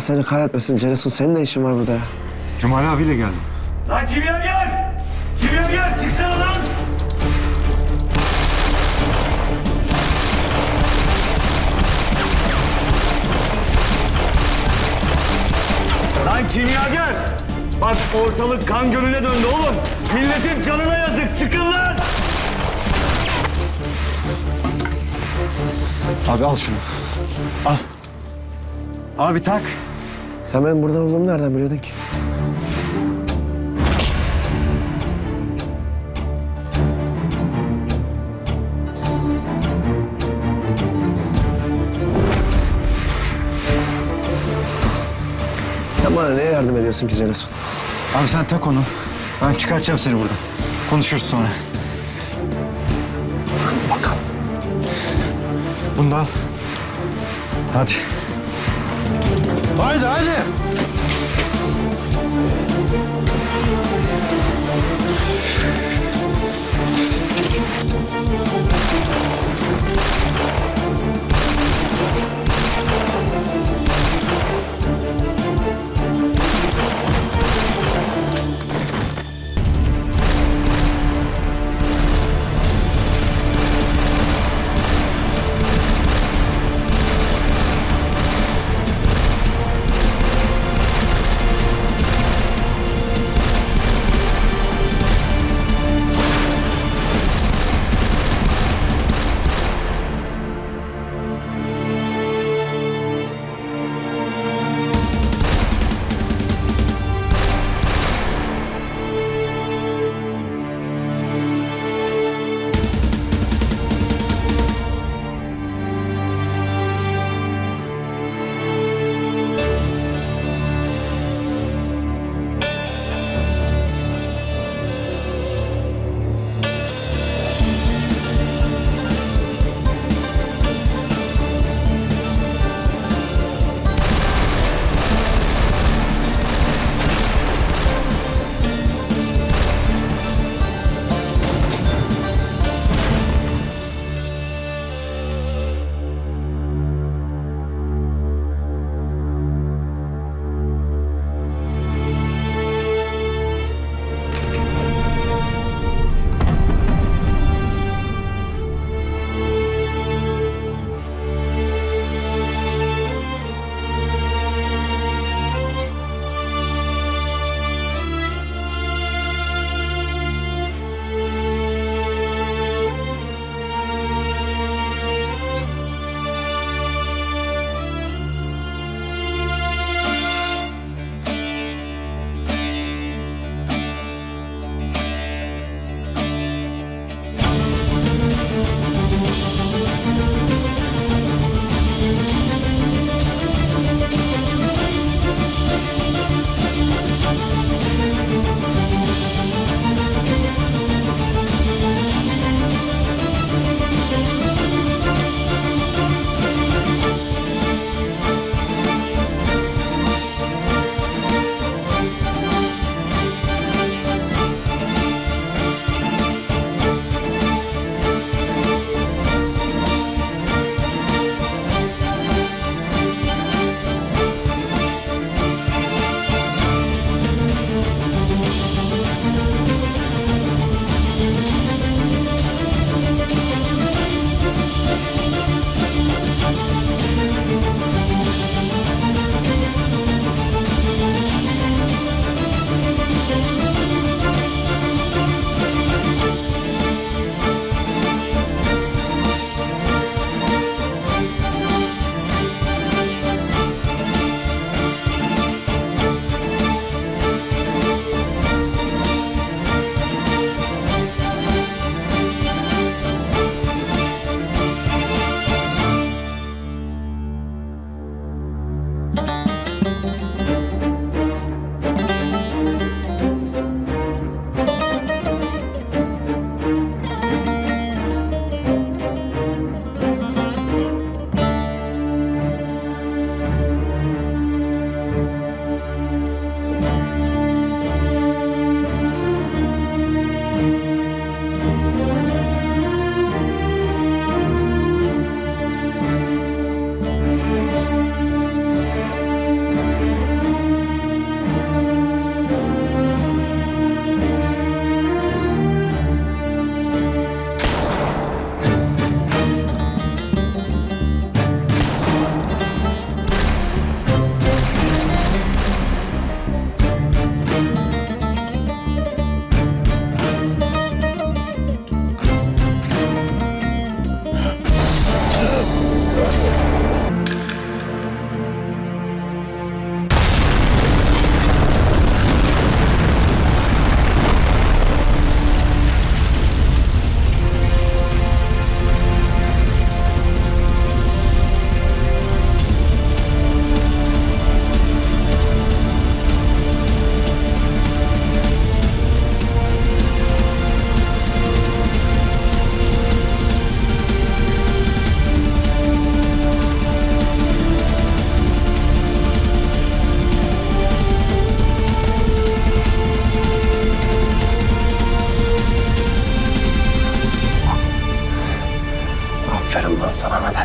Allah seni kahretmesin Ceresun senin ne işin var burada ya? Cumali abiyle geldim. Lan kimya gel! Kimya gel! Çıksana lan! Lan kimya gel! Bak ortalık kan gölüne döndü oğlum. Milletin canına yazık. Çıkın lan! Abi al şunu. Al. Abi tak. Sen benim burada olduğumu nereden biliyordun ki? Sen bana neye yardım ediyorsun ki Ceresun? Abi sen tak onu. Ben çıkartacağım seni buradan. Konuşuruz sonra. Bakalım. Bunu da al. Hadi. Haydi haydi. Sana Medet.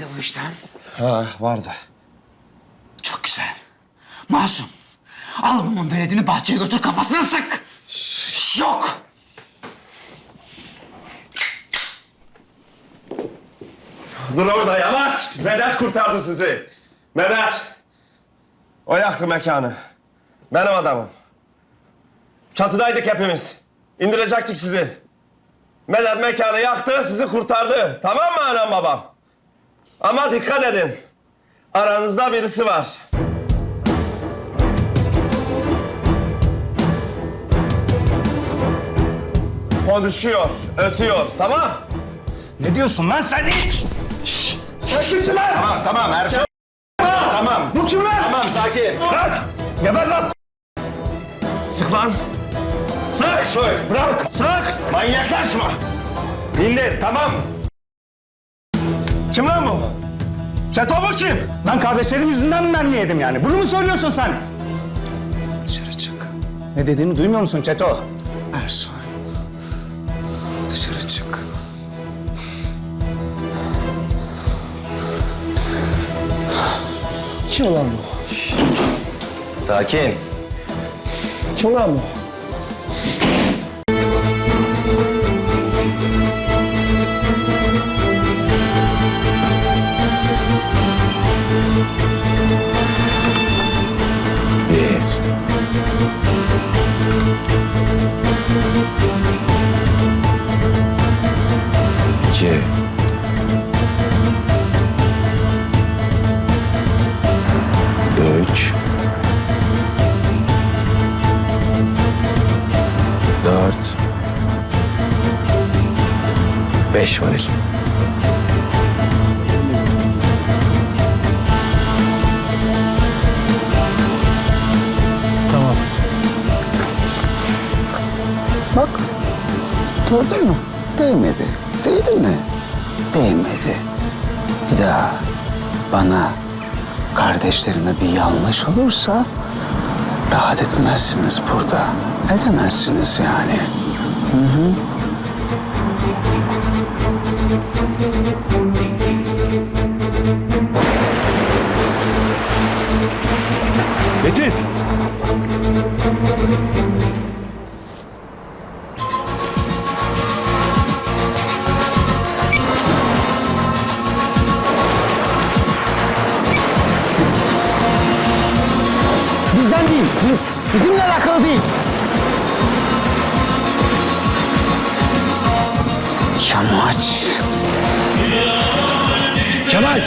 Mıydı bu işten? Ha vardı. Çok güzel. Masum. Al bunun veledini bahçeye götür kafasına sık. Yok. Dur orada yavaş. Medet kurtardı sizi. Medet. O yaktı mekanı. Benim adamım. Çatıdaydık hepimiz. İndirecektik sizi. Medet mekanı yaktı, sizi kurtardı. Tamam mı anam babam? Ama dikkat edin. Aranızda birisi var. Konuşuyor, ötüyor. Tamam? Ne diyorsun lan sen it? Sen kimsin lan? Tamam, tamam. Ersoy. Tamam. Bu kim lan? Tamam, sakin. Lan! Geber lan! Sık lan. Sık. Soy. Bırak! Sık. Manyaklaşma. İndir. Tamam. Kim lan bu? Çeto bu kim? Lan kardeşlerim yüzünden mi mermi yedim yani? Bunu mu söylüyorsun sen? Dışarı çık. Ne dediğini duymuyor musun Çeto? Ersoy. Dışarı çık. Kim lan bu? Sakin. Kim lan bu? Beş varil. Bak. Gördün mü? Değmedi. Değdi mi? Değmedi. Bir daha bana, kardeşlerime bir yanlış olursa rahat etmezsiniz burada. Edemezsiniz yani. Metin! Thank you. Yamaç. Kemal.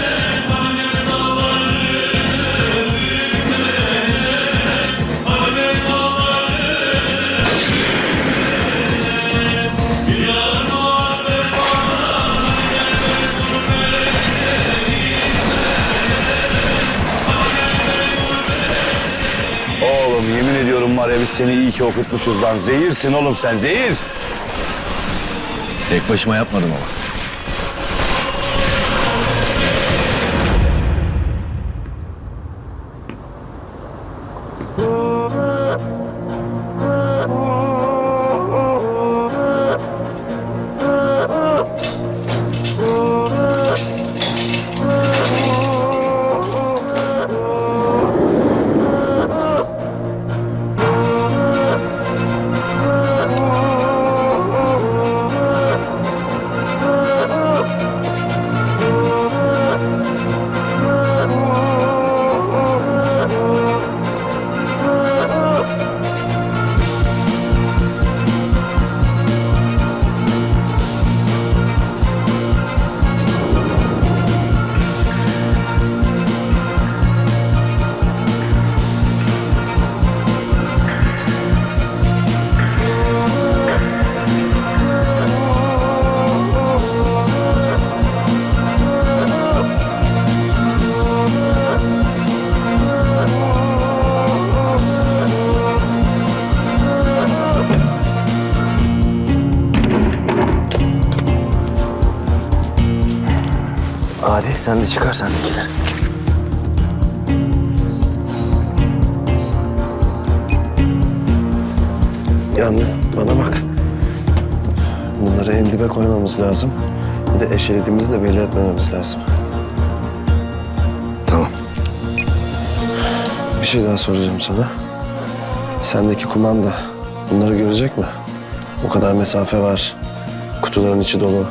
Oğlum yemin ediyorum var ya biz seni iyi ki okutmuşuz lan. Zehirsin oğlum sen zehir. Tek başıma yapmadım ama. Oh Yalnız bana bak. Bunları en dibe koymamız lazım. Bir de eşelediğimizi de belli etmememiz lazım. Tamam. Bir şey daha soracağım sana. Sendeki kumanda bunları görecek mi? O kadar mesafe var. Kutuların içi dolu.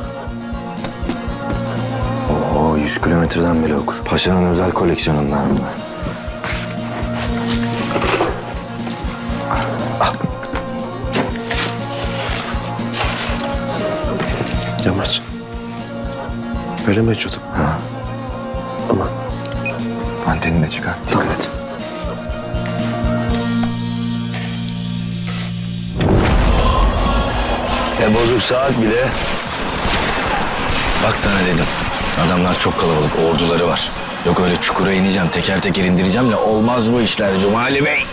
Oo 100 kilometreden bile okur. Paşa'nın özel koleksiyonundan bunlar. Mi açıyorduk? Ha. Aman. Antenini de çıkar. Dikkat et. E bozuk saat bile. Bak sana dedim. Adamlar çok kalabalık, orduları var. Yok öyle çukura ineceğim, teker teker indireceğim de olmaz bu işler Cumali Bey.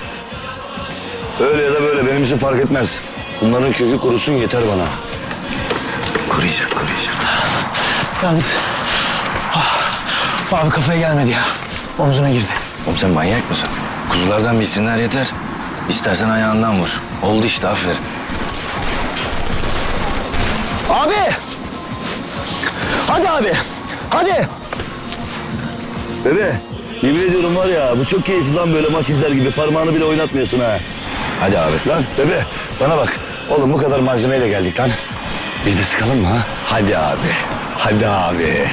Öyle ya da böyle benim için fark etmez. Bunların kökü kurusun yeter bana. Kuruyacak, kuruyacak. Yalnız... ah, abi kafaya gelmedi ya. Omzuna girdi. Oğlum sen manyak mısın? Kuzulardan bilsinler yeter. İstersen ayağından vur. Oldu işte aferin. Abi! Hadi abi! Hadi! Bebe, yemin ediyorum var ya bu çok keyifli lan böyle maç izler gibi parmağını bile oynatmıyorsun ha. Hadi abi. Lan bebe bana bak. Oğlum bu kadar malzemeyle geldik lan. Biz de sıkalım mı ha? Hadi abi. Hadi abi.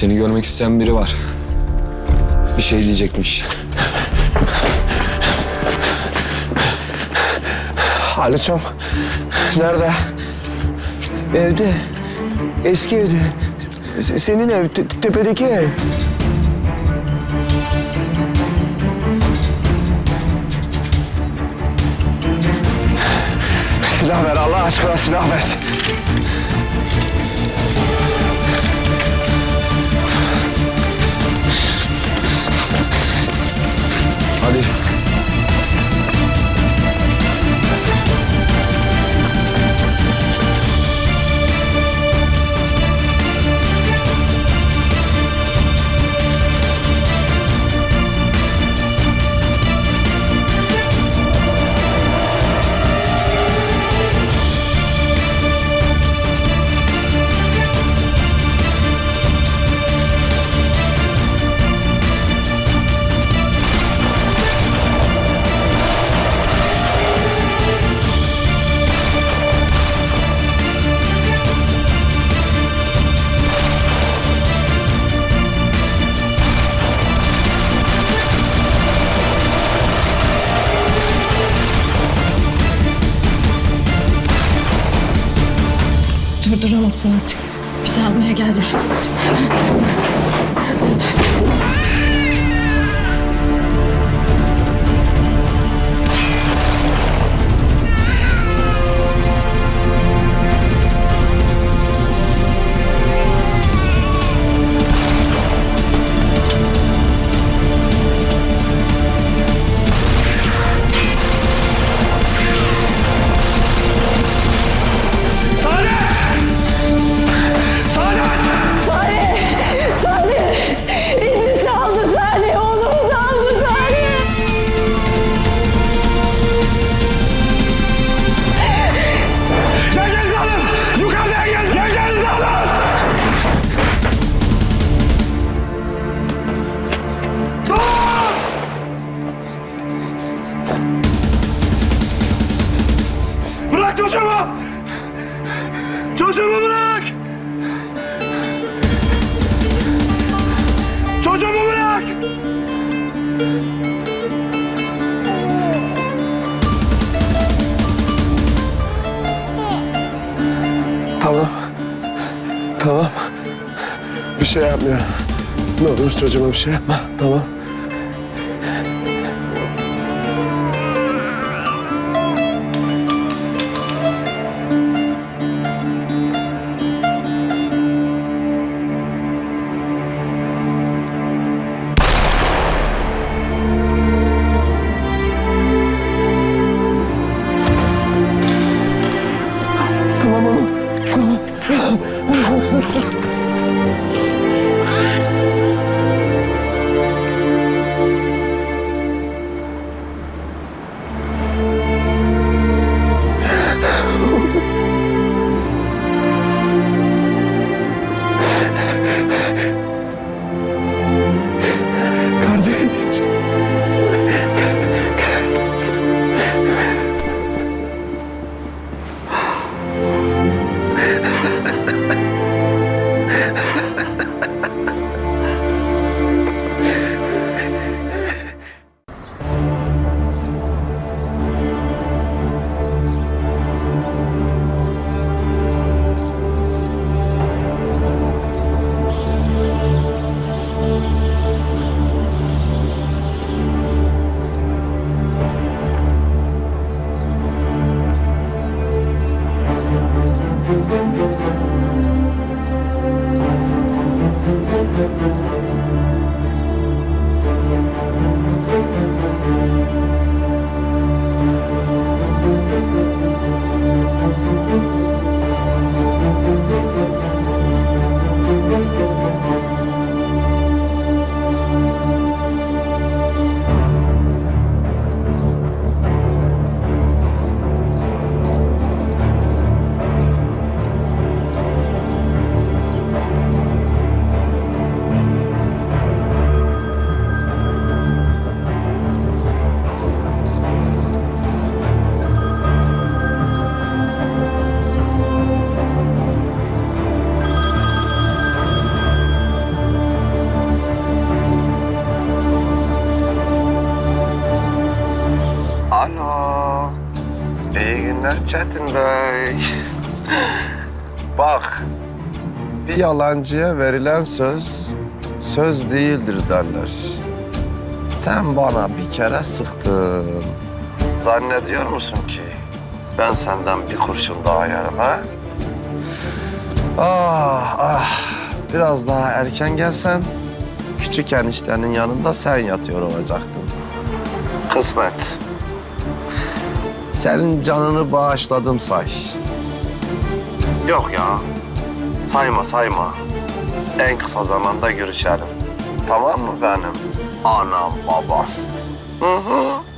Seni görmek isteyen biri var. Bir şey diyecekmiş. Halis'im. Nerede? Evde. Eski evde. S- senin ev. te- tepedeki ev. Silah ver Allah aşkına silah ver. Çocuğuma bir şey yapma. Tamam Çetin Bey. Bak. Bir yalancıya verilen söz, söz değildir derler. Sen bana bir kere sıktın. Zannediyor musun ki ben senden bir kurşun daha yerim ha? Ah ah. Biraz daha erken gelsen küçük eniştenin yanında sen yatıyor olacaktın. Kısmet. Senin canını bağışladım say. Yok ya. Sayma sayma. En kısa zamanda görüşelim. Tamam mı benim? Anam babam. Hı hı.